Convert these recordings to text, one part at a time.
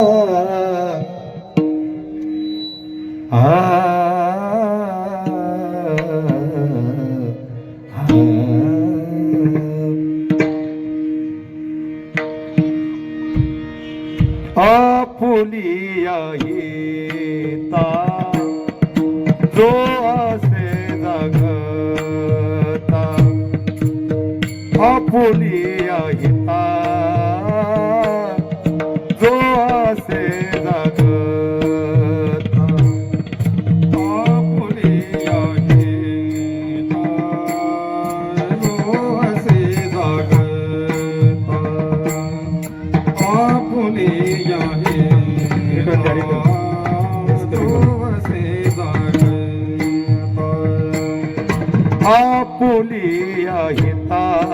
आ, आ, आ, आ, Apulia येता जो असे जगता आपुलिया या हिता.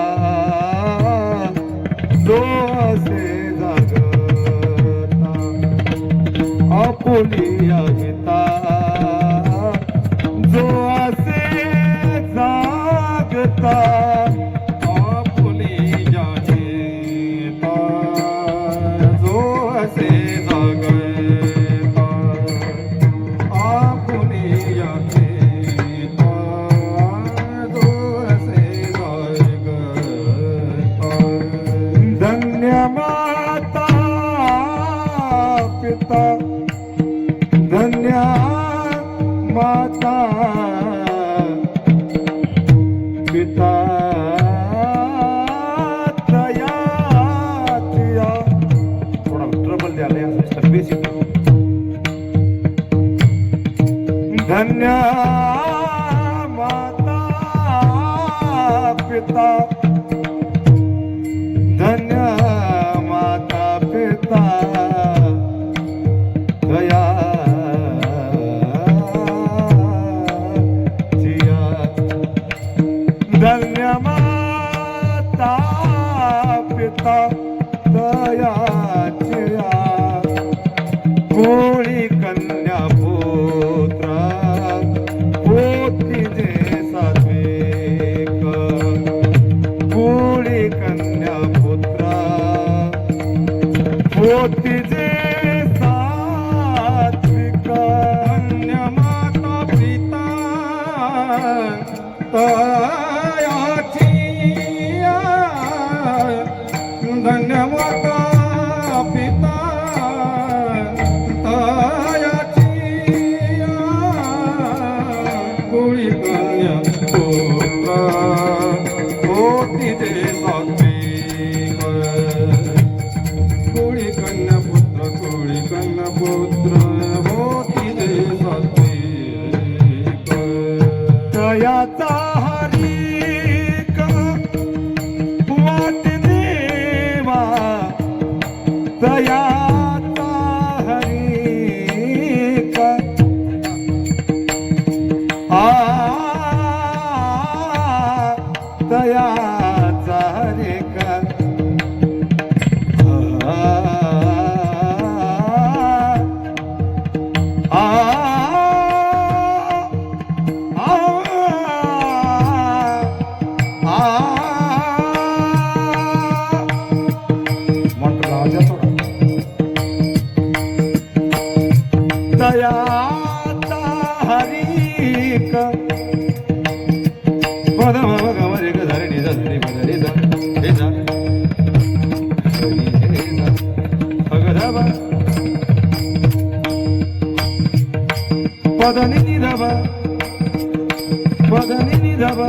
जो असे जागता. आपुली हिता. Oh. ದಯಾ Badanini daba, badanini daba,